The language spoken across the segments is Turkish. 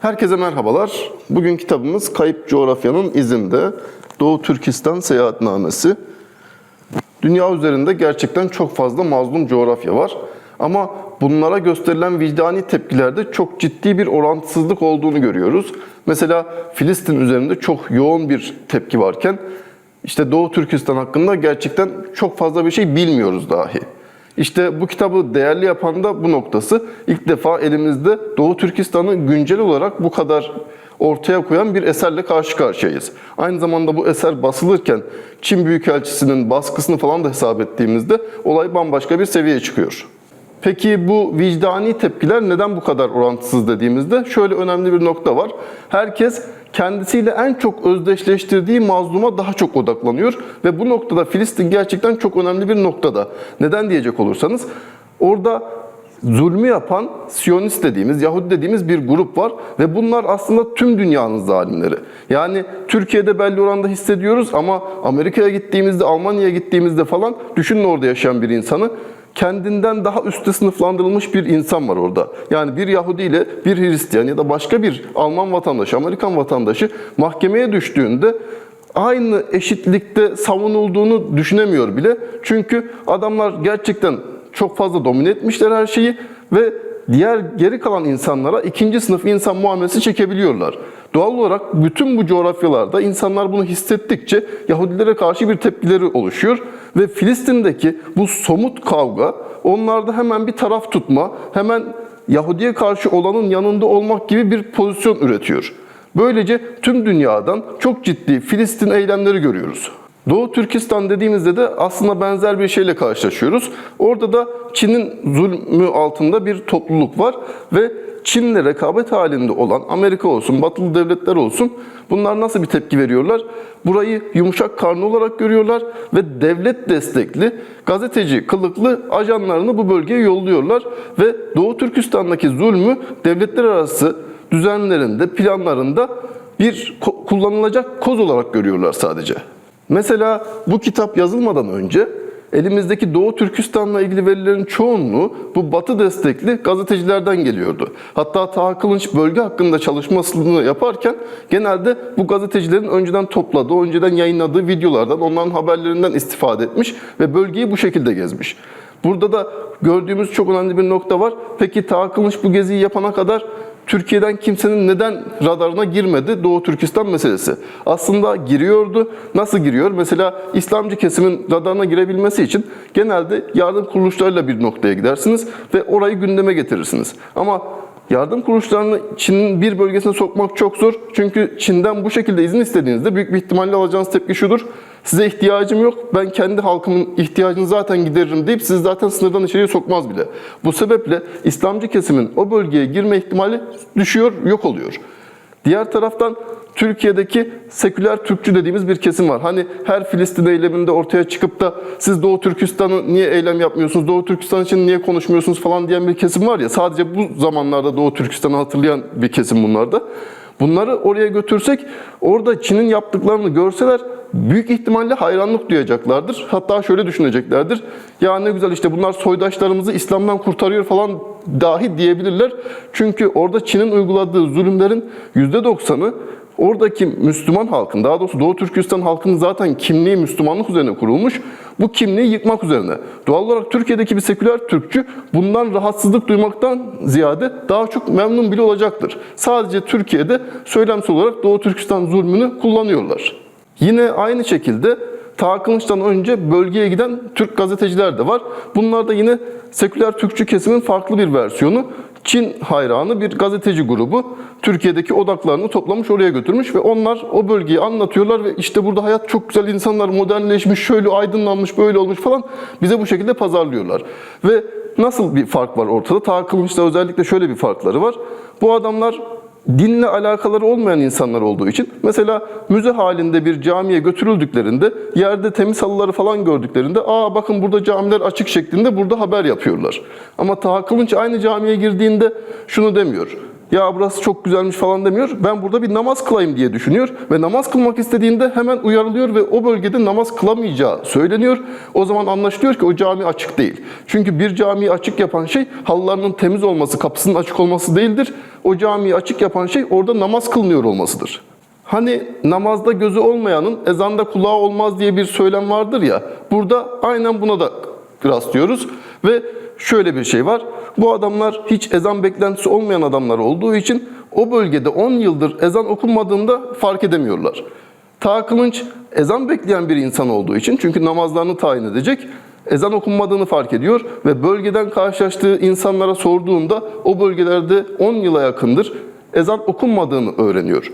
Herkese merhabalar. Bugün kitabımız Kayıp Coğrafyanın İzinde Doğu Türkistan Seyahatnamesi. Dünya üzerinde gerçekten çok fazla mazlum coğrafya var. Ama bunlara gösterilen vicdani tepkilerde çok ciddi bir orantısızlık olduğunu görüyoruz. Mesela Filistin üzerinde çok yoğun bir tepki varken işte Doğu Türkistan hakkında gerçekten çok fazla bir şey bilmiyoruz dahi. İşte bu kitabı değerli yapan da bu noktası. İlk defa elimizde Doğu Türkistan'ı güncel olarak bu kadar ortaya koyan bir eserle karşı karşıyayız. Aynı zamanda bu eser basılırken Çin Büyükelçisi'nin baskısını falan da hesap ettiğimizde olay bambaşka bir seviyeye çıkıyor. Peki bu vicdani tepkiler neden bu kadar orantısız dediğimizde şöyle önemli bir nokta var. Herkes kendisiyle en çok özdeşleştirdiği mazluma daha çok odaklanıyor ve bu noktada Filistin gerçekten çok önemli bir noktada. Neden diyecek olursanız orada zulmü yapan Siyonist dediğimiz, Yahudi dediğimiz bir grup var ve bunlar aslında tüm dünyanın zalimleri. Yani Türkiye'de belli oranda hissediyoruz ama Amerika'ya gittiğimizde, Almanya'ya gittiğimizde falan düşünün orada yaşayan bir insanı kendinden daha üstte sınıflandırılmış bir insan var orada. Yani bir Yahudi ile bir Hristiyan ya da başka bir Alman vatandaşı, Amerikan vatandaşı mahkemeye düştüğünde aynı eşitlikte savunulduğunu düşünemiyor bile. Çünkü adamlar gerçekten çok fazla domine etmişler her şeyi ve diğer geri kalan insanlara ikinci sınıf insan muamelesi çekebiliyorlar. Doğal olarak bütün bu coğrafyalarda insanlar bunu hissettikçe Yahudilere karşı bir tepkileri oluşuyor ve Filistin'deki bu somut kavga onlarda hemen bir taraf tutma, hemen Yahudiye karşı olanın yanında olmak gibi bir pozisyon üretiyor. Böylece tüm dünyadan çok ciddi Filistin eylemleri görüyoruz. Doğu Türkistan dediğimizde de aslında benzer bir şeyle karşılaşıyoruz. Orada da Çin'in zulmü altında bir topluluk var ve Çin'le rekabet halinde olan Amerika olsun, batılı devletler olsun bunlar nasıl bir tepki veriyorlar? Burayı yumuşak karnı olarak görüyorlar ve devlet destekli gazeteci kılıklı ajanlarını bu bölgeye yolluyorlar ve Doğu Türkistan'daki zulmü devletler arası düzenlerinde, planlarında bir kullanılacak koz olarak görüyorlar sadece. Mesela bu kitap yazılmadan önce elimizdeki Doğu Türkistan'la ilgili verilerin çoğunluğu bu Batı destekli gazetecilerden geliyordu. Hatta Taha Kılınç bölge hakkında çalışmasını yaparken genelde bu gazetecilerin önceden topladığı, önceden yayınladığı videolardan, onların haberlerinden istifade etmiş ve bölgeyi bu şekilde gezmiş. Burada da gördüğümüz çok önemli bir nokta var. Peki Taha Kılınç bu geziyi yapana kadar Türkiye'den kimsenin neden radarına girmedi Doğu Türkistan meselesi. Aslında giriyordu. Nasıl giriyor? Mesela İslamcı kesimin radarına girebilmesi için genelde yardım kuruluşlarıyla bir noktaya gidersiniz ve orayı gündeme getirirsiniz. Ama yardım kuruluşlarını Çin'in bir bölgesine sokmak çok zor. Çünkü Çin'den bu şekilde izin istediğinizde büyük bir ihtimalle alacağınız tepki şudur. Size ihtiyacım yok. Ben kendi halkımın ihtiyacını zaten gideririm deyip sizi zaten sınırdan içeriye sokmaz bile. Bu sebeple İslamcı kesimin o bölgeye girme ihtimali düşüyor, yok oluyor. Diğer taraftan Türkiye'deki seküler Türkçü dediğimiz bir kesim var. Hani her Filistin eyleminde ortaya çıkıp da siz Doğu Türkistan'ı niye eylem yapmıyorsunuz, Doğu Türkistan için niye konuşmuyorsunuz falan diyen bir kesim var ya. Sadece bu zamanlarda Doğu Türkistan'ı hatırlayan bir kesim bunlarda. Bunları oraya götürsek orada Çin'in yaptıklarını görseler büyük ihtimalle hayranlık duyacaklardır. Hatta şöyle düşüneceklerdir. Ya ne güzel işte bunlar soydaşlarımızı İslam'dan kurtarıyor falan dahi diyebilirler. Çünkü orada Çin'in uyguladığı zulümlerin %90'ı oradaki Müslüman halkın, daha doğrusu Doğu Türkistan halkının zaten kimliği Müslümanlık üzerine kurulmuş. Bu kimliği yıkmak üzerine. Doğal olarak Türkiye'deki bir seküler Türkçü bundan rahatsızlık duymaktan ziyade daha çok memnun bile olacaktır. Sadece Türkiye'de söylemsel olarak Doğu Türkistan zulmünü kullanıyorlar. Yine aynı şekilde Ta önce bölgeye giden Türk gazeteciler de var. Bunlar da yine seküler Türkçü kesimin farklı bir versiyonu. Çin hayranı bir gazeteci grubu Türkiye'deki odaklarını toplamış oraya götürmüş ve onlar o bölgeyi anlatıyorlar ve işte burada hayat çok güzel insanlar modernleşmiş, şöyle aydınlanmış, böyle olmuş falan bize bu şekilde pazarlıyorlar. Ve nasıl bir fark var ortada? Ta Kılıç'ta özellikle şöyle bir farkları var. Bu adamlar dinle alakaları olmayan insanlar olduğu için mesela müze halinde bir camiye götürüldüklerinde yerde temiz halıları falan gördüklerinde aa bakın burada camiler açık şeklinde burada haber yapıyorlar. Ama Taha Kılınç aynı camiye girdiğinde şunu demiyor. Ya burası çok güzelmiş falan demiyor. Ben burada bir namaz kılayım diye düşünüyor ve namaz kılmak istediğinde hemen uyarılıyor ve o bölgede namaz kılamayacağı söyleniyor. O zaman anlaşılıyor ki o cami açık değil. Çünkü bir camiyi açık yapan şey halılarının temiz olması, kapısının açık olması değildir. O camiyi açık yapan şey orada namaz kılınıyor olmasıdır. Hani namazda gözü olmayanın ezanda kulağı olmaz diye bir söylem vardır ya. Burada aynen buna da rastlıyoruz ve şöyle bir şey var. Bu adamlar hiç ezan beklentisi olmayan adamlar olduğu için o bölgede 10 yıldır ezan okunmadığında fark edemiyorlar. Ta Kılınç ezan bekleyen bir insan olduğu için çünkü namazlarını tayin edecek ezan okunmadığını fark ediyor ve bölgeden karşılaştığı insanlara sorduğunda o bölgelerde 10 yıla yakındır ezan okunmadığını öğreniyor.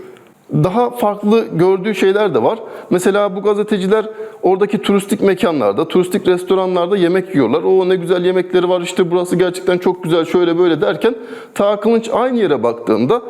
Daha farklı gördüğü şeyler de var. Mesela bu gazeteciler oradaki turistik mekanlarda, turistik restoranlarda yemek yiyorlar. O ne güzel yemekleri var işte burası gerçekten çok güzel şöyle böyle derken Ta Kılınç aynı yere baktığında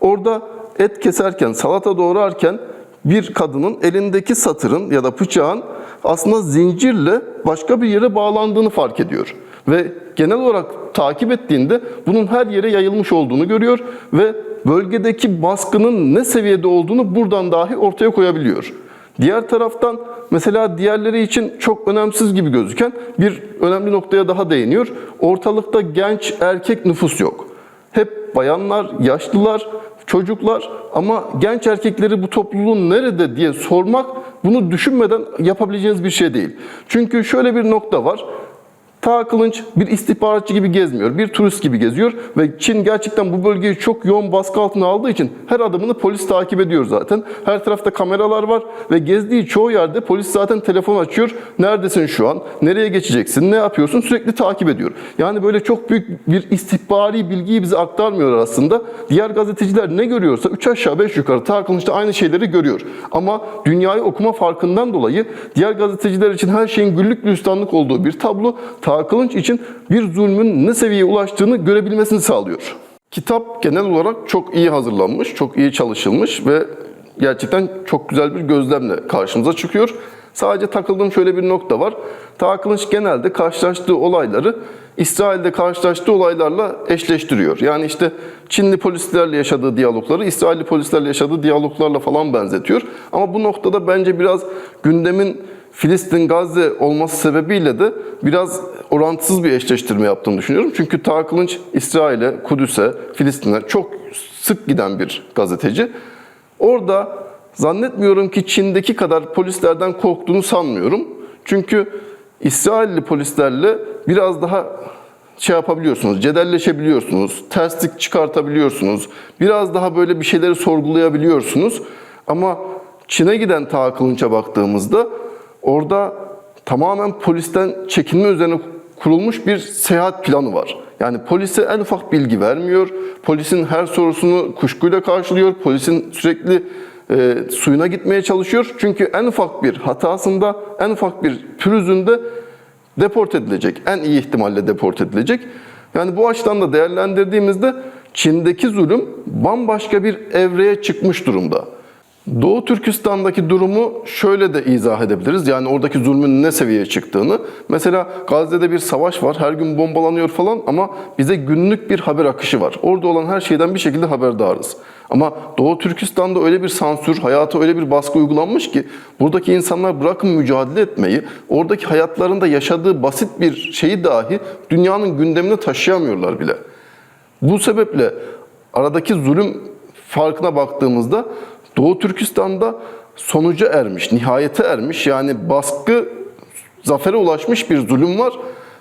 orada et keserken, salata doğrarken bir kadının elindeki satırın ya da bıçağın aslında zincirle başka bir yere bağlandığını fark ediyor. Ve genel olarak takip ettiğinde bunun her yere yayılmış olduğunu görüyor ve bölgedeki baskının ne seviyede olduğunu buradan dahi ortaya koyabiliyor. Diğer taraftan mesela diğerleri için çok önemsiz gibi gözüken bir önemli noktaya daha değiniyor. Ortalıkta genç erkek nüfus yok. Hep bayanlar, yaşlılar, çocuklar ama genç erkekleri bu topluluğun nerede diye sormak bunu düşünmeden yapabileceğiniz bir şey değil. Çünkü şöyle bir nokta var. Ta Kılınç bir istihbaratçı gibi gezmiyor, bir turist gibi geziyor ve Çin gerçekten bu bölgeyi çok yoğun baskı altına aldığı için her adımını polis takip ediyor zaten. Her tarafta kameralar var ve gezdiği çoğu yerde polis zaten telefon açıyor. Neredesin şu an? Nereye geçeceksin? Ne yapıyorsun? Sürekli takip ediyor. Yani böyle çok büyük bir istihbari bilgiyi bize aktarmıyor aslında. Diğer gazeteciler ne görüyorsa 3 aşağı 5 yukarı Ta Kılınç aynı şeyleri görüyor. Ama dünyayı okuma farkından dolayı diğer gazeteciler için her şeyin güllük gülistanlık olduğu bir tablo Ta Kılınç için bir zulmün ne seviyeye ulaştığını görebilmesini sağlıyor. Kitap genel olarak çok iyi hazırlanmış, çok iyi çalışılmış ve gerçekten çok güzel bir gözlemle karşımıza çıkıyor. Sadece takıldığım şöyle bir nokta var. Ta Kılınç genelde karşılaştığı olayları İsrail'de karşılaştığı olaylarla eşleştiriyor. Yani işte Çinli polislerle yaşadığı diyalogları İsrailli polislerle yaşadığı diyaloglarla falan benzetiyor. Ama bu noktada bence biraz gündemin Filistin, Gazze olması sebebiyle de biraz orantısız bir eşleştirme yaptığını düşünüyorum. Çünkü Ta Kılınç İsrail'e, Kudüs'e, Filistin'e çok sık giden bir gazeteci. Orada zannetmiyorum ki Çin'deki kadar polislerden korktuğunu sanmıyorum. Çünkü İsrailli polislerle biraz daha şey yapabiliyorsunuz, cedelleşebiliyorsunuz, terslik çıkartabiliyorsunuz. Biraz daha böyle bir şeyleri sorgulayabiliyorsunuz. Ama Çin'e giden Ta Kılınç'a baktığımızda orada tamamen polisten çekinme üzerine kurulmuş bir seyahat planı var. Yani polise en ufak bilgi vermiyor. Polisin her sorusunu kuşkuyla karşılıyor. Polisin sürekli e, suyuna gitmeye çalışıyor. Çünkü en ufak bir hatasında, en ufak bir pürüzünde deport edilecek. En iyi ihtimalle deport edilecek. Yani bu açıdan da değerlendirdiğimizde Çin'deki zulüm bambaşka bir evreye çıkmış durumda. Doğu Türkistan'daki durumu şöyle de izah edebiliriz. Yani oradaki zulmün ne seviyeye çıktığını. Mesela Gazze'de bir savaş var. Her gün bombalanıyor falan ama bize günlük bir haber akışı var. Orada olan her şeyden bir şekilde haberdarız. Ama Doğu Türkistan'da öyle bir sansür, hayata öyle bir baskı uygulanmış ki buradaki insanlar bırakın mücadele etmeyi, oradaki hayatlarında yaşadığı basit bir şeyi dahi dünyanın gündemine taşıyamıyorlar bile. Bu sebeple aradaki zulüm farkına baktığımızda Doğu Türkistan'da sonuca ermiş, nihayete ermiş yani baskı zafere ulaşmış bir zulüm var.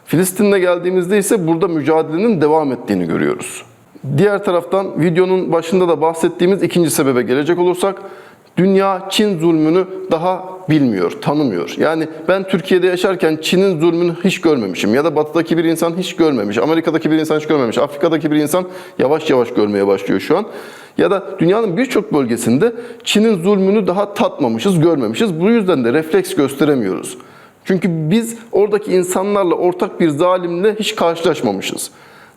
Filistin'e geldiğimizde ise burada mücadelenin devam ettiğini görüyoruz. Diğer taraftan videonun başında da bahsettiğimiz ikinci sebebe gelecek olursak dünya Çin zulmünü daha bilmiyor, tanımıyor. Yani ben Türkiye'de yaşarken Çin'in zulmünü hiç görmemişim ya da batıdaki bir insan hiç görmemiş, Amerika'daki bir insan hiç görmemiş, Afrika'daki bir insan yavaş yavaş görmeye başlıyor şu an. Ya da dünyanın birçok bölgesinde Çin'in zulmünü daha tatmamışız, görmemişiz. Bu yüzden de refleks gösteremiyoruz. Çünkü biz oradaki insanlarla ortak bir zalimle hiç karşılaşmamışız.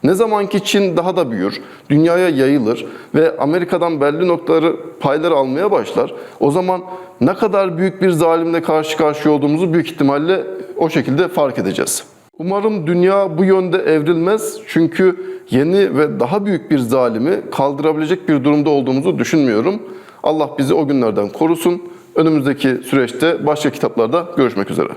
Ne zamanki Çin daha da büyür, dünyaya yayılır ve Amerika'dan belli noktaları payları almaya başlar, o zaman ne kadar büyük bir zalimle karşı karşıya olduğumuzu büyük ihtimalle o şekilde fark edeceğiz. Umarım dünya bu yönde evrilmez çünkü yeni ve daha büyük bir zalimi kaldırabilecek bir durumda olduğumuzu düşünmüyorum. Allah bizi o günlerden korusun. Önümüzdeki süreçte başka kitaplarda görüşmek üzere.